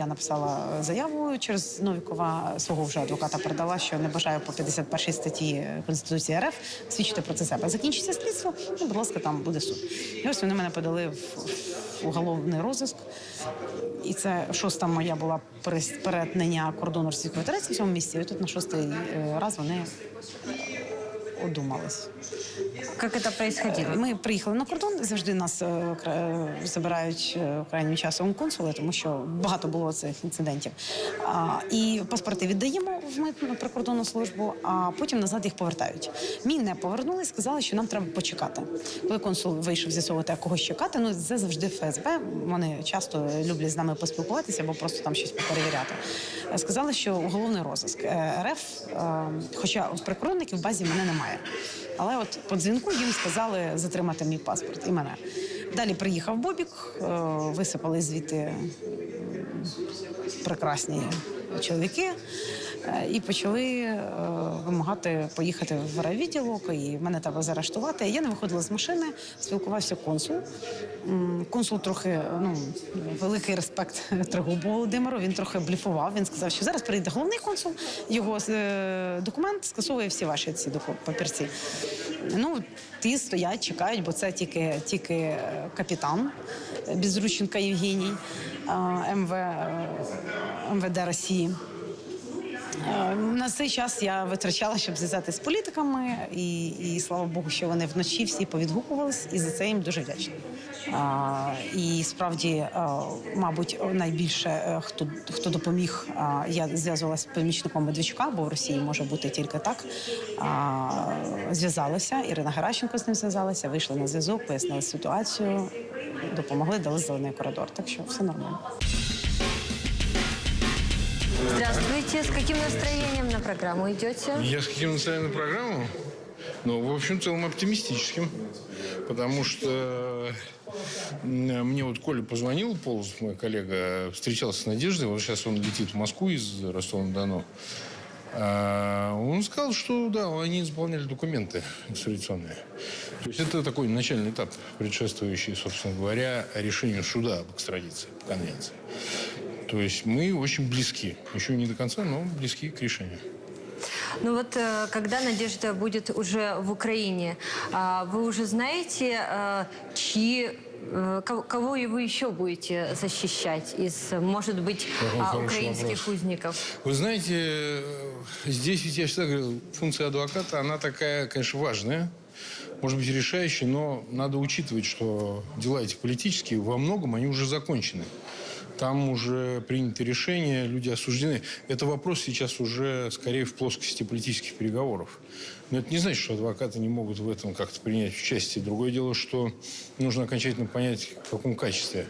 Я написала заяву через Новікова свого вже адвоката передала, що не бажаю по 51 статті Конституції РФ свідчити проти себе. Закінчиться слідство, ну, будь ласка, там буде суд. І ось вони мене подали в, уголовний розиск. І це шоста моя була перетнення кордону Російської Федерації в цьому місці. І тут на шостий е, раз вони одумались. Как это происходило? Ми приїхали на кордон. Завжди нас е, е, забирають е, крайнім часом консули, тому що багато було цих інцидентів. І паспорти віддаємо в митну прикордонну службу, а потім назад їх повертають. Мій не повернули, сказали, що нам треба почекати. Коли консул вийшов з'ясовувати, когось чекати, ну це завжди ФСБ. Вони часто люблять з нами поспілкуватися або просто там щось перевіряти. Сказали, що уголовний розиск РФ, хоча прикордонників в базі мене немає. Але от по дзвінку їм сказали затримати мій паспорт. І мене. Далі приїхав Бобік, е, висипали звідти прекрасні чоловіки і почали е, вимагати поїхати в райвідділок, і мене треба заарештувати. Я не виходила з машини, спілкувався консул. Консул трохи ну великий респект Трегубу Володимиру. Він трохи бліфував. Він сказав, що зараз прийде головний консул. Його е, документ скасовує всі ваші ці папірці. Ну ті стоять, чекають, бо це тільки тільки е, капітан е, Безрученка Євгеній е, МВ е, МВД Росії. На цей час я витрачала, щоб зв'язатися з політиками, і, і слава Богу, що вони вночі всі повідгукувались, і за це їм дуже вдячна. А, і справді, а, мабуть, найбільше е, хто хто допоміг, а, я зв'язувалася з помічником Медведчука, бо в Росії може бути тільки так. А, зв'язалася, Ірина Геращенко з ним зв'язалася, вийшли на зв'язок, пояснили ситуацію, допомогли, дали зелений коридор. Так що все нормально. Здравствуйте. С каким настроением на программу идете? Я с каким настроением на программу? Ну, в общем, целом оптимистическим. Потому что мне вот Коля позвонил, Полос, мой коллега, встречался с Надеждой. Вот сейчас он летит в Москву из Ростова-на-Дону. А, Он сказал, что да, они заполняли документы экстрадиционные. То есть это такой начальный этап, предшествующий, собственно говоря, решению суда об экстрадиции по конвенции. То есть мы очень близки. Еще не до конца, но близки к решению. Ну вот, э, когда Надежда будет уже в Украине, а, вы уже знаете, э, чьи э, кого- и вы еще будете защищать из, может быть, Какой а, украинских вопрос. узников? Вы знаете, здесь ведь я всегда говорю, функция адвоката, она такая, конечно, важная, может быть, решающая, но надо учитывать, что дела эти политические, во многом они уже закончены. Там уже приняты решения, люди осуждены. Это вопрос сейчас уже скорее в плоскости политических переговоров. Но это не значит, что адвокаты не могут в этом как-то принять участие. Другое дело, что нужно окончательно понять, в каком качестве.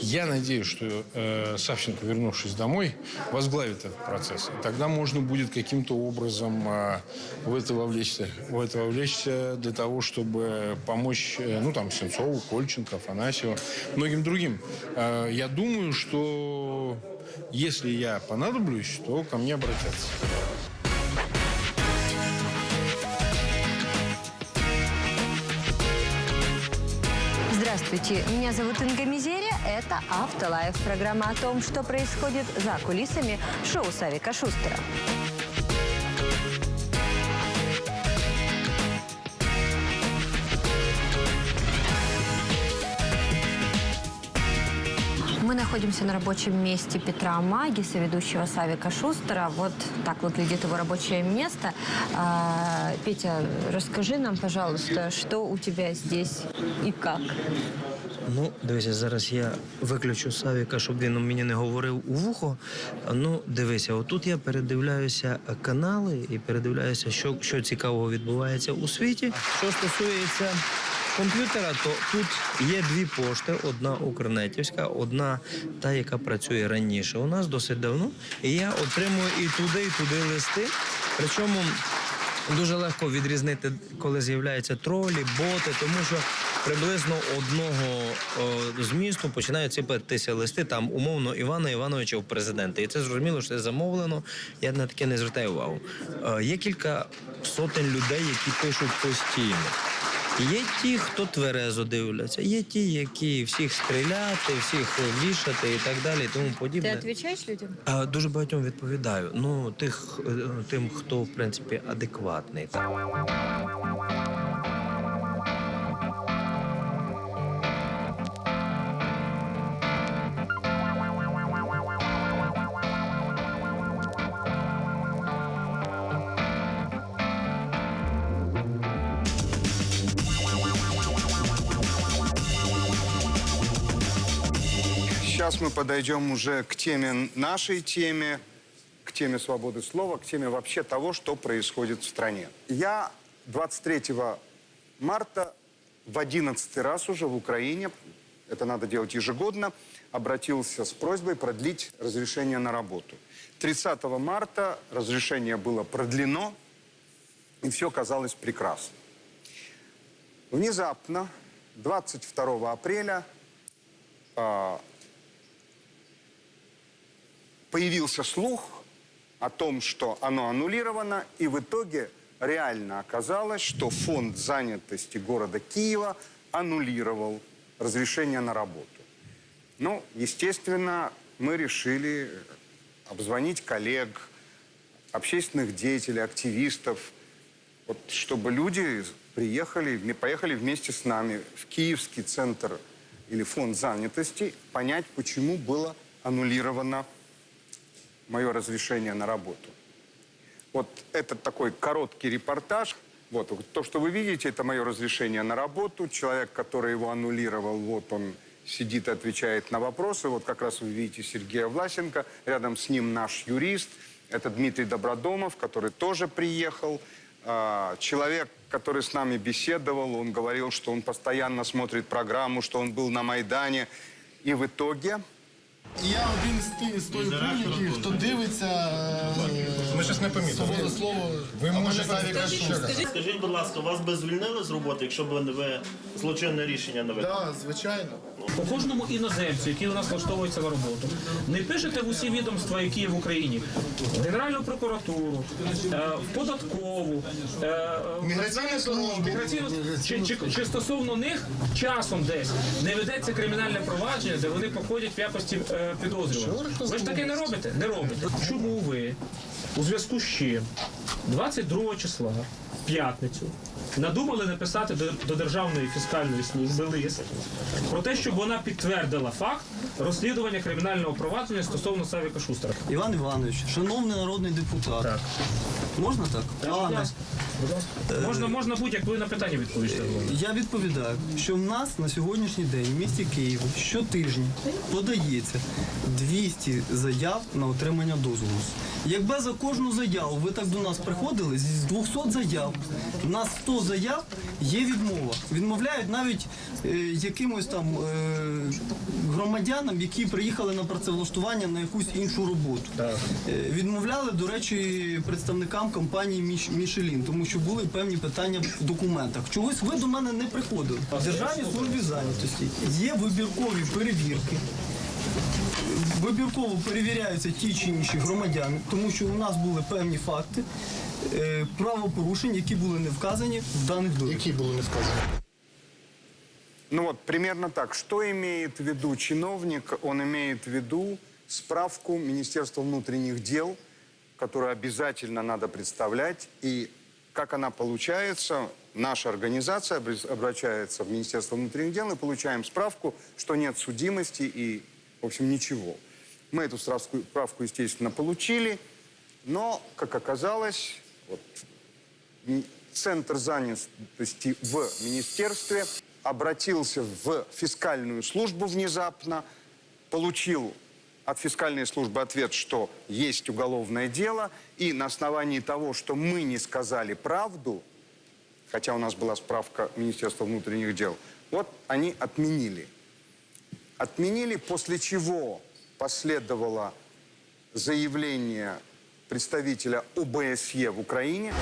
Я надеюсь, что э, Савченко, вернувшись домой, возглавит этот процесс. И тогда можно будет каким-то образом э, в это вовлечься. В это вовлечься для того, чтобы помочь, э, ну, там, Сенцову, Кольченко, Афанасьеву, многим другим. Э, я думаю, что если я понадоблюсь, то ко мне обратятся. Здравствуйте, меня зовут Инга Мизерия. Это «Автолайф» – программа о том, что происходит за кулисами шоу Савика Шустера. Находимся на рабочем месте Петра Магиса, ведущего Савика Шустера. Вот так выглядит его рабочее место. А, Петя, расскажи нам, пожалуйста, что у тебя здесь и как? Ну, дивися, зараз я виключу Савіка, щоб він мені не говорив у вухо. Ну, дивися, отут я передивляюся канали і передивляюся, що, що цікавого відбувається у світі. Що стосується комп'ютера, то тут є дві пошти: одна укрнетівська, одна та, яка працює раніше. У нас досить давно. І я отримую і туди, і туди листи. Причому Дуже легко відрізнити, коли з'являються тролі, боти, тому що приблизно одного о, змісту починають сипатися листи там умовно Івана Івановича в президенти. І це зрозуміло, що це замовлено. Я на таке не звертаю увагу. Е, є кілька сотень людей, які пишуть постійно. Є ті, хто тверезо дивляться, є ті, які всіх стріляти, всіх вішати і так далі, і тому подібне. подібне. відповідаєш людям? А, дуже багатьом відповідаю. Ну, тих, е, тим, хто в принципі адекватний. Так. Сейчас мы подойдем уже к теме нашей теме, к теме свободы слова, к теме вообще того, что происходит в стране. Я 23 марта в 11 раз уже в Украине, это надо делать ежегодно, обратился с просьбой продлить разрешение на работу. 30 марта разрешение было продлено, и все казалось прекрасно. Внезапно, 22 апреля, а, появился слух о том, что оно аннулировано, и в итоге реально оказалось, что фонд занятости города Киева аннулировал разрешение на работу. Ну, естественно, мы решили обзвонить коллег, общественных деятелей, активистов, вот, чтобы люди приехали, поехали вместе с нами в Киевский центр или фонд занятости, понять, почему было аннулировано мое разрешение на работу. Вот этот такой короткий репортаж. Вот то, что вы видите, это мое разрешение на работу. Человек, который его аннулировал, вот он сидит и отвечает на вопросы. Вот как раз вы видите Сергея Власенко. Рядом с ним наш юрист. Это Дмитрий Добродомов, который тоже приехал. А, Человек, который с нами беседовал, он говорил, что он постоянно смотрит программу, что он был на Майдане. И в итоге Я один з тих з тої публіки, хто дивиться Ми щось не помітили. свободу слово. Ви можете Скажіть, скажіть, Скажіть, будь ласка, вас би звільнили з роботи, якщо б ви злочинне рішення не виконали? Так, звичайно. По кожному іноземцю, який у нас влаштовується на роботу, не пишете в усі відомства, які є в Україні, Генеральну прокуратуру, е, в податкову, е, Міграційну службу. чи, чи, чи стосовно них часом десь не ведеться кримінальне провадження, де вони походять в якості е, підозрюваних. Ви ж таке не робите? Не робите. Чому ви у зв'язку з чим 22 числа в п'ятницю надумали написати до, до Державної фіскальної служби лист про те, щоб вона підтвердила факт розслідування кримінального провадження стосовно Савіка Шустера. Іван Іванович, шановний народний депутат. Так. Можна так? Будь Пане, ласка. Будь ласка. Можна, можна будь-як ви на питання відповісти. я відповідаю, що в нас на сьогоднішній день в місті Києві щотижня подається 200 заяв на отримання дозволу. Якби за кожну заяву ви так до нас приходили, з 200 заяв на 100 заяв є відмова. Відмовляють навіть е, якимось там е, громадянам, які приїхали на працевлаштування на якусь іншу роботу. Е, Відмовляли, до речі, представникам компанії Міш- Мішелін, тому що були певні питання в документах. Чогось ви до мене не приходили. В Державній службі зайнятості є вибіркові перевірки. Вибірково перевіряються ті чи інші громадяни, тому що у нас були певні факти е, правопорушень, які були не вказані в даних довідках. Які були не сказані. Ну вот, примерно так. Что имеет в виду чиновник? Он имеет в виду справку Министерства внутренних дел, которую обязательно надо представлять. И как она получается, наша организация обращается в Министерство внутренних дел и получаем справку, что нет судимости и, в общем, ничего. Мы эту справку, справку, естественно, получили, но, как оказалось, вот, Центр занятости в министерстве обратился в фискальную службу внезапно, получил от фискальной службы ответ, что есть уголовное дело, и на основании того, что мы не сказали правду, хотя у нас была справка Министерства внутренних дел, вот они отменили. Отменили, после чего последовало заявление представителя ОБСЕ в Украине,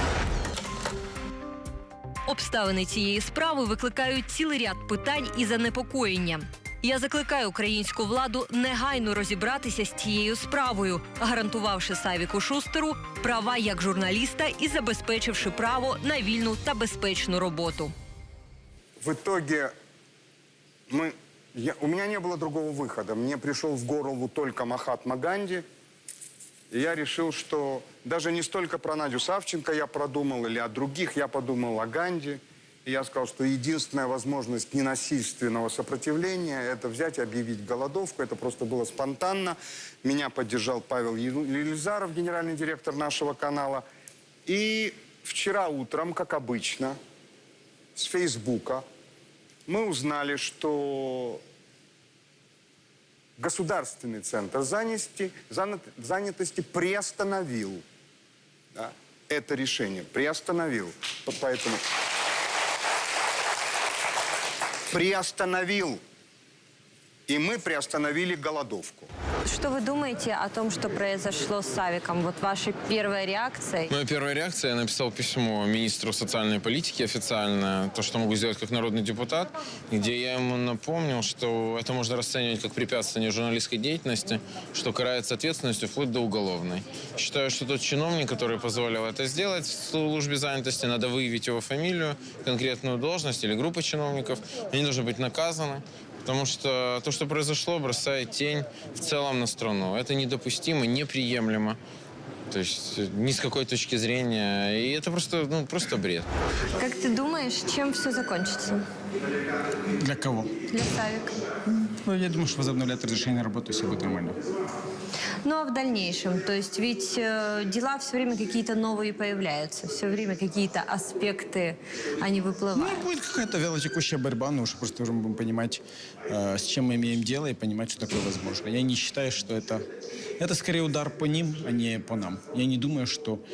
Обставини цієї справи викликають цілий ряд питань і занепокоєння. Я закликаю українську владу негайно розібратися з цією справою, гарантувавши Савіку Шустеру права як журналіста і забезпечивши право на вільну та безпечну роботу. в итоге мы, я- у меня не было другого выхода. Мне пришел в голову только Махатма Ганди. И я решил, что даже не столько про Надю Савченко я продумал, или о других, я подумал о Ганди. И я сказал, что единственная возможность ненасильственного сопротивления – это взять и объявить голодовку. Это просто было спонтанно. Меня поддержал Павел Ел- Елизаров, генеральный директор нашего канала. И вчера утром, как обычно, с Фейсбука мы узнали, что Государственный центр занятости, занят- занятости приостановил да, это решение. Приостановил. Поэтому приостановил. И мы приостановили голодовку. Что вы думаете о том, что произошло с Савиком? Вот ваша первая реакция? Моя первая реакция, я написал письмо министру социальной политики официально, то, что могу сделать как народный депутат, где я ему напомнил, что это можно расценивать как препятствие журналистской деятельности, что карается ответственностью вплоть до уголовной. Считаю, что тот чиновник, который позволил это сделать в службе занятости, надо выявить его фамилию, конкретную должность или группу чиновников, они должны быть наказаны. Потому что то, что произошло, бросает тень в целом на страну. Это недопустимо, неприемлемо. То есть э, ни с какой точки зрения. И это просто, ну, просто бред. Как ты думаешь, чем все закончится Для кого? для Савика? Ну, я думаю, что возобновлять разрешение работы все будет нормально. Ну а в дальнейшем, то есть ведь э, дела все время какие-то новые появляются, все время какие-то аспекты, они выплывают. Ну, будет какая-то вялотекущая борьба, но уж просто уже будем понимать, э, с чем мы имеем дело и понимать, что такое возможно. Я не считаю, что это... Это скорее удар по ним, а не по нам. Я не думаю, что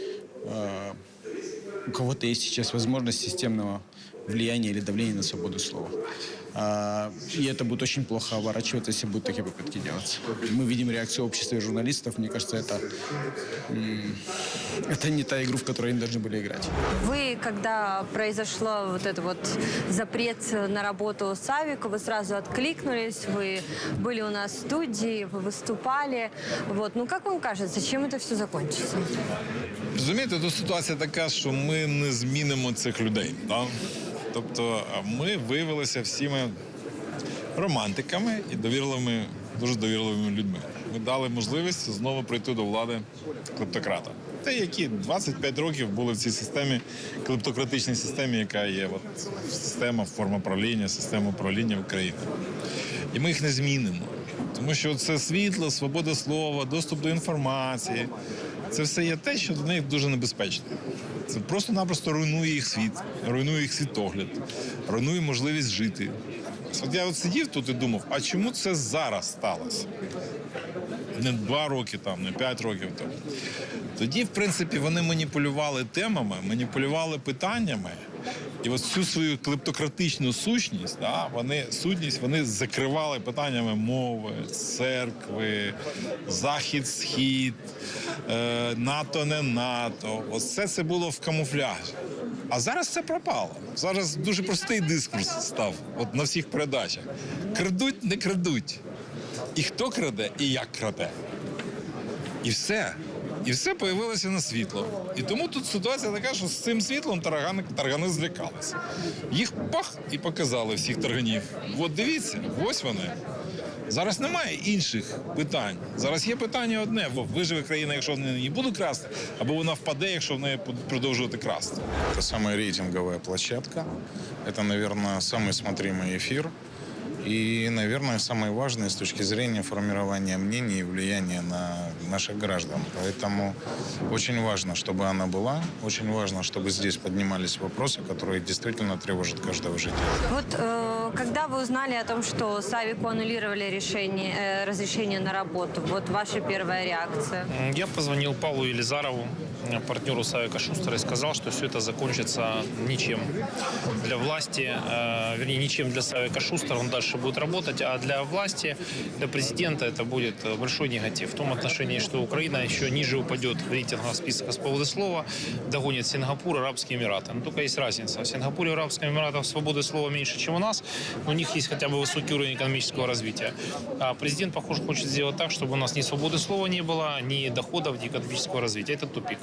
э, у кого-то есть сейчас возможность системного влияния или давления на свободу слова. А, и это будет очень плохо оборачиваться, если будут такие попытки делаться. Мы видим реакцию общества и журналистов. Мне кажется, это, м, это не та игру, в которой они должны были играть. Вы, когда произошло вот это вот запрет на работу Савику, вы сразу откликнулись, вы были у нас в студии, вы выступали. Вот. Ну, как вам кажется, чем это все закончится? Розумієте, тут ситуація така, що ми не змінимо цих людей. Да? Тобто ми виявилися всіми романтиками і довірливими, дуже довірливими людьми. Ми дали можливість знову прийти до влади клептократа. Те, які 25 років були в цій системі, клептократичній системі, яка є от, система форма правління, система управління України. І ми їх не змінимо. Тому що це світло, свобода слова, доступ до інформації. Це все є те, що для них дуже небезпечно. Це просто-напросто руйнує їх світ, руйнує їх світогляд, руйнує можливість жити. От я от сидів тут і думав, а чому це зараз сталося? Не два роки там, не п'ять років тому. Тоді, в принципі, вони маніпулювали темами, маніпулювали питаннями. І ось цю свою клептократичну сущність, да, вони сутність, вони закривали питаннями мови, церкви, захід, схід, е, НАТО, не НАТО. Ось все це було в камуфляжі. А зараз це пропало. Зараз дуже простий дискурс став от на всіх передачах. Крадуть, не крадуть. І хто краде, і як краде. І все І все появилося на світло. І тому тут ситуація така, що з цим світлом таргани, таргани злякалися. Їх пах і показали всіх тарганів. От дивіться, ось вони. Зараз немає інших питань. Зараз є питання одне: Во, виживе країна, якщо вони не будуть красти, або вона впаде, якщо в неї будуть продовжувати красти. Это самая рейтинговая площадка. Это, наверное, самый смотримый эфир. И, наверное, самое важное с точки зрения формирования мнений и влияния на наших граждан. Поэтому очень важно, чтобы она была. Очень важно, чтобы здесь поднимались вопросы, которые действительно тревожат каждого жителя. Вот э, когда вы узнали о том, что Савику аннулировали решение, э, разрешение на работу, вот ваша первая реакция? Я позвонил Павлу Елизарову, партнеру Савика Шустера, и сказал, что все это закончится ничем для власти, э, вернее, ничем для Савика Шустера, он дальше будет работать, а для власти, для президента это будет большой негатив в том отношении, что Украина еще ниже упадет в рейтингах списка свободы слова, догонит Сингапур, Арабские Эмираты. Но только есть разница. В Сингапуре и Арабских Эмиратах свободы слова меньше, чем у нас, но у них есть хотя бы высокий уровень экономического развития. А президент, похоже, хочет сделать так, чтобы у нас ни свободы слова не было, ни доходов, ни экономического развития. Это тупик.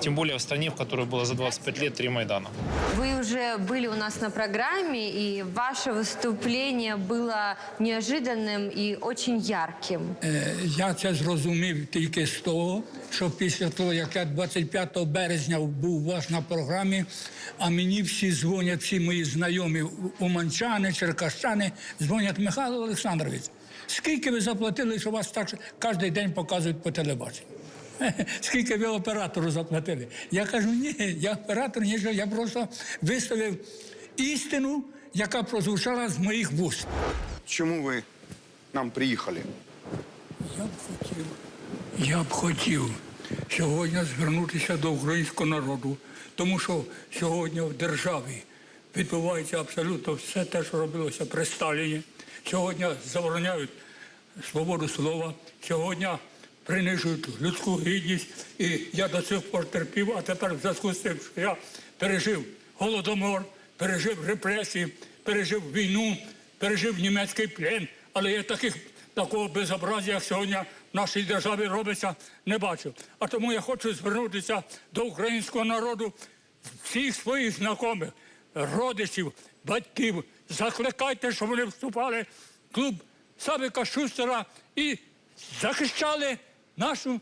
Тем более в стране, в которой было за 25 лет три Майдана. Вы уже были у нас на программе, и ваше выступление было неожиданным и очень ярким. Е, Я це зрозумів тільки з того, що після того, як я 25 березня був у вас на програмі, а мені всі дзвонять, всі мої знайомі уманчани, черкащани, дзвонять Михайло Олександрович. Скільки ви заплатили, що вас так кожен день показують по телебаченню? Скільки ви оператору заплатили? Я кажу, ні, я оператор нічого, я просто виставив істину, яка прозвучала з моїх вуст. Чему вы нам приехали? Я б хотів, я б хотів сьогодні звернутися до українського народу, тому що сьогодні в державі відбувається абсолютно все те, що робилося при Сталіні. Сьогодні забороняють свободу слова, сьогодні принижують людську гідність. І я до цих пор терпів, а тепер в зв'язку з тим, що я пережив голодомор, пережив репресії, пережив війну, пережив німецький плен, але я таких такого безобразія, як сьогодні в нашій державі робиться, не бачив. А тому я хочу звернутися до українського народу, всіх своїх знайомих, родичів, батьків. Закликайте, щоб вони вступали в клуб Савика Шустера і захищали нашу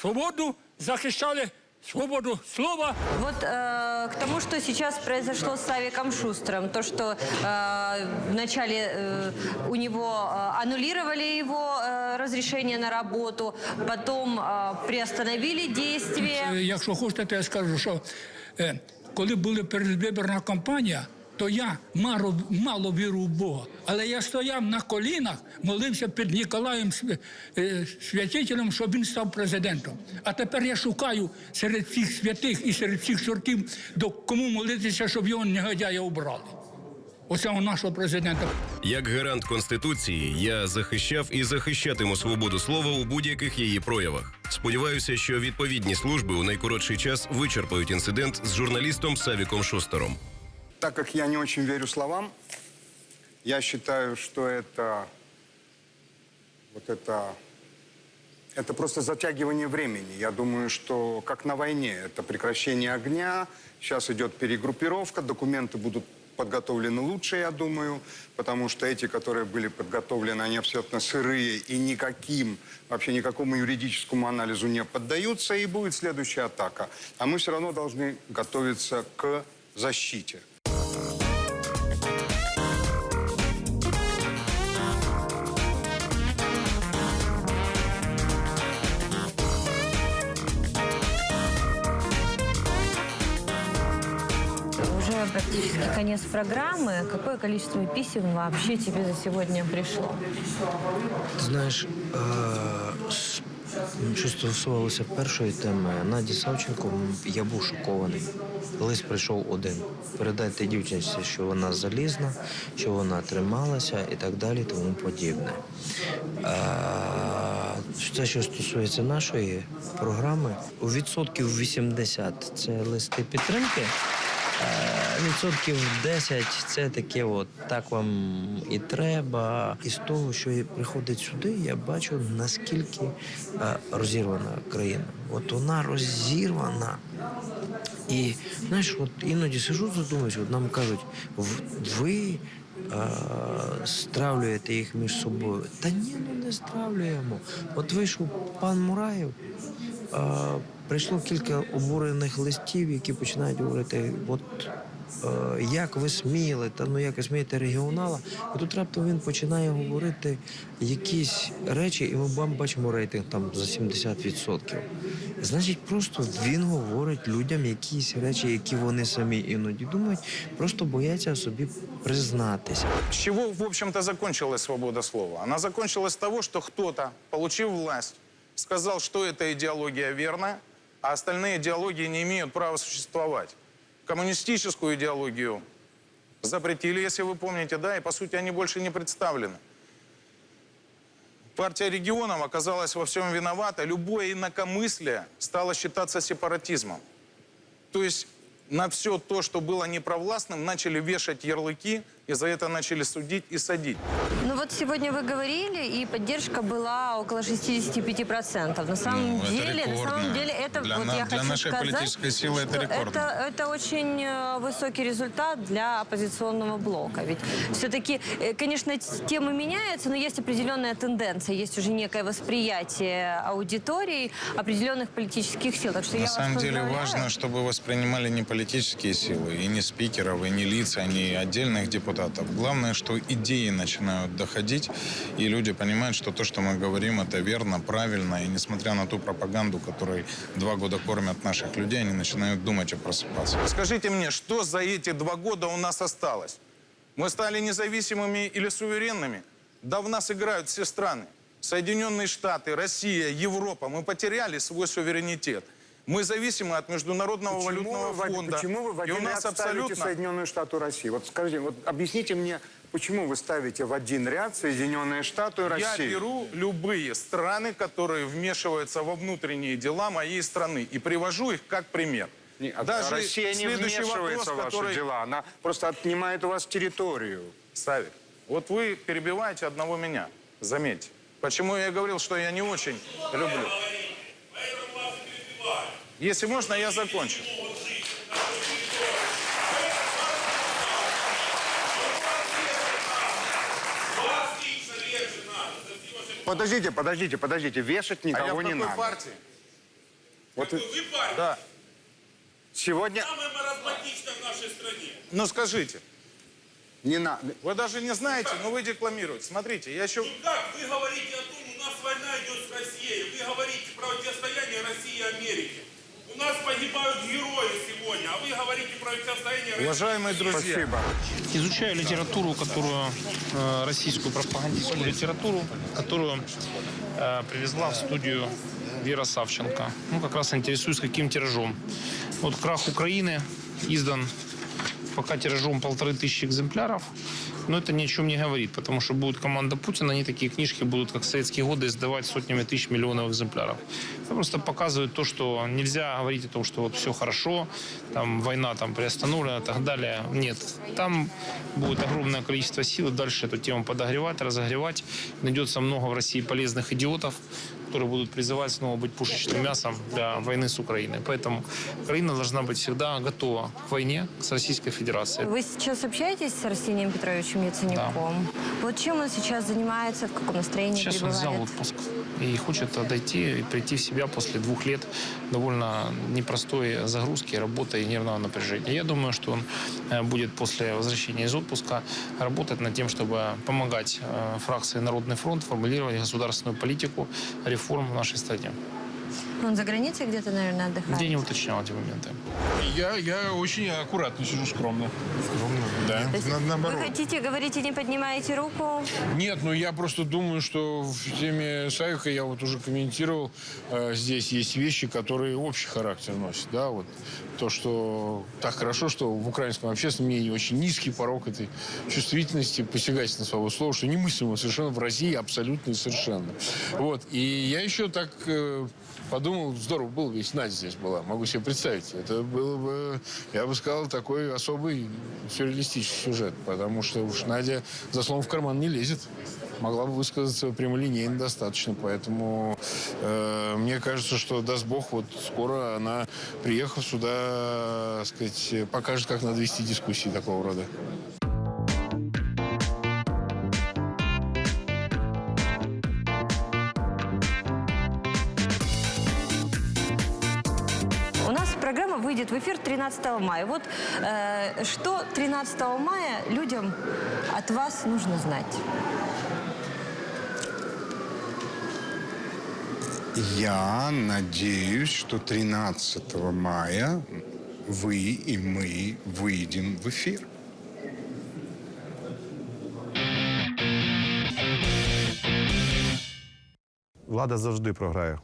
свободу, захищали свободу слова. Вот э, к тому, что сейчас произошло с Савиком Шустером, то, что э, вначале э, у него э, аннулировали его э, разрешение на работу, потом э, приостановили действия. Е, Якщо хочете, то я скажу, що е, коли була передвиборна кампанія, то я мало, мало віру в Бога. Але я стояв на колінах, молився під Ніколаєм е, Святителем, щоб він став президентом. А тепер я шукаю серед всіх святих і серед всіх чортів, до кому молитися, щоб його негодяя обрали. Оцього нашого президента. Як гарант конституції, я захищав і захищатиму свободу слова у будь-яких її проявах. Сподіваюся, що відповідні служби у найкоротший час вичерпають інцидент з журналістом Савіком Шустером. Так как я не очень верю словам, я считаю, что это вот это это просто затягивание времени. Я думаю, что как на войне, это прекращение огня. Сейчас идет перегруппировка, документы будут подготовлены лучше, я думаю, потому что эти, которые были подготовлены, они абсолютно сырые и никаким, вообще никакому юридическому анализу не поддаются, и будет следующая атака. А мы все равно должны готовиться к защите. Уже практически конец программы. Какое количество писем вообще тебе за сегодня пришло? Ти знаєш, що стосувалося першої теми, Наді Савченко, я був шокований. Лист прийшов один. Передайте дівчинці, що вона залізна, що вона трималася і так далі, тому подібне. Е, Це, що стосується нашої програми, у відсотків 80 це листи підтримки. Відсотків 10 це таке, от так вам і треба. І з того, що приходить сюди, я бачу наскільки е, розірвана країна. От вона розірвана. І знаєш, от іноді сижу, задумуюсь, от нам кажуть, ви е, стравлюєте їх між собою. Та ні, ну не стравлюємо. От вийшов пан Мураєв. Е, прийшло кілька обурених листів, які починають говорити, от е, як ви сміли, та ну як ви смієте регіонала. І тут раптом він починає говорити якісь речі, і ми бачимо рейтинг там за 70%. Значить, просто він говорить людям якісь речі, які вони самі іноді думають, просто бояться собі признатися. С в общем-то, закончилась свобода слова? Она закончилась с того, что кто-то, получив власть, сказал, что эта идеология верна, а остальные идеологии не имеют права существовать. Коммунистическую идеологию запретили, если вы помните, да, и, по сути, они больше не представлены. Партия регионов оказалась во всем виновата. Любое инакомыслие стало считаться сепаратизмом. То есть на все то, что было непровластным, начали вешать ярлыки, и за это начали судить и садить. Ну вот сегодня вы говорили, и поддержка была около 65%. На самом Ну, деле, на самом деле, это Для вот на- я для хочу нашей сказать, политической силы это что рекордно. Это, это очень э, высокий результат для оппозиционного блока. Ведь все-таки, э, конечно, темы меняются, но есть определенная тенденция, есть уже некое восприятие аудитории определенных политических сил. Так что я На вас самом деле поздравляю. важно, чтобы воспринимали не политические силы, и не спикеров, и не лица, не отдельных депутатов. Главное, что идеи начинают доходить, и люди понимают, что то, что мы говорим, это верно, правильно, и несмотря на ту пропаганду, которой два года кормят наших людей, они начинают думать и просыпаться. Скажите мне, что за эти два года у нас осталось? Мы стали независимыми или суверенными? Да в нас играют все страны. Соединенные Штаты, Россия, Европа. Мы потеряли свой суверенитет. Мы зависимы от Международного валютного вы, в фонда. почему вы в И один у нас ряд ставите абсолютно... Соединенные Штаты России? Вот скажите, вот объясните мне, почему вы ставите в один ряд Соединенные Штаты и Я Россию? беру любые страны, которые вмешиваются во внутренние дела моей страны, и привожу их как пример. А Даже Россия не вмешивается в вопрос, ваши который... дела, она просто отнимает у вас территорию. Савик, вот вы перебиваете одного меня, заметьте. Почему я говорил, что я не очень люблю? Если можно, я закончу. Подождите, подождите, подождите, вешать а я никого в не какой надо. партии? Вот вы- Да. сегодня Ну скажите, не надо. вы даже не знаете, но вы декламируете. Смотрите, я еще... Как вы говорите о том, у нас война идет с Россией, вы говорите про противостояние России и Америки. У нас погибают герои сегодня, а вы говорите про противостояние России. Уважаемые друзья, Спасибо. Изучаю литературу, которую э, российскую пропагандистскую литературу, которую э, привезла в студию Вера Савченко. Ну, как раз интересуюсь, каким тиражом. Вот «Крах Украины» издан пока тиражом полторы тысячи экземпляров. Но это ни о чем не говорит, потому что будет команда Путина, они такие книжки будут, как в советские годы, издавать сотнями тысяч миллионов экземпляров. Это просто показывает то, что нельзя говорить о том, что вот все хорошо, там война там приостановлена и так далее. Нет, там будет огромное количество сил и дальше эту тему подогревать, разогревать. Найдется много в России полезных идиотов, которые будут призывать снова быть пушечным мясом для войны с Украиной. Поэтому Украина должна быть всегда готова к войне с Российской Федерацией. Вы сейчас общаетесь с Арсением Петровичем Яценюком? Вот чем он сейчас занимается, в каком настроении Сейчас он пребывает? взял отпуск и хочет отойти и прийти в себя после двух лет довольно непростой загрузки, работы и нервного напряжения. Я думаю, что он э, будет после возвращения из отпуска работать над тем, чтобы помогать э, фракции «Народный фронт» формулировать государственную политику реформ в нашей стране. Он за границей где-то, наверное, отдыхает? Я не уточнял эти моменты. Я, я очень аккуратно сижу, скромно. Скромно, да. То есть На- вы наоборот. хотите, говорите, не поднимаете руку? Нет, ну я просто думаю, что в теме Савика я вот уже комментировал, э, здесь есть вещи, которые общий характер носят, да, вот то, что так хорошо, что в украинском общественном мнении очень низкий порог этой чувствительности, посягательства на свободу слова, что немыслимо совершенно в России абсолютно и совершенно. Вот, и я еще так э, подумал, здорово было бы, Надя здесь была, могу себе представить, это было бы, я бы сказал, такой особый сюрреалистический сюжет, потому что уж Надя за словом в карман не лезет могла бы высказаться прямолинейно достаточно. Поэтому э, мне кажется, что даст Бог, вот скоро она, приехав сюда, так сказать, покажет, как надо вести дискуссии такого рода. 13 мая. Вот э, что 13 мая людям от вас нужно знать? Я надеюсь, что 13 мая вы и мы выйдем в эфир. Влада завжди програє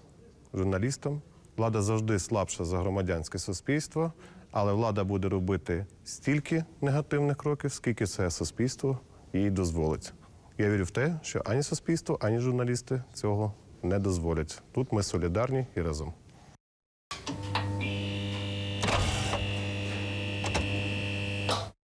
журналістам, влада завжди слабша за громадянське суспільство, але влада буде робити стільки негативних кроків, скільки це суспільство їй дозволить. Я вірю в те, що ані суспільство, ані журналісти цього не дозволять. Тут ми солідарні і разом.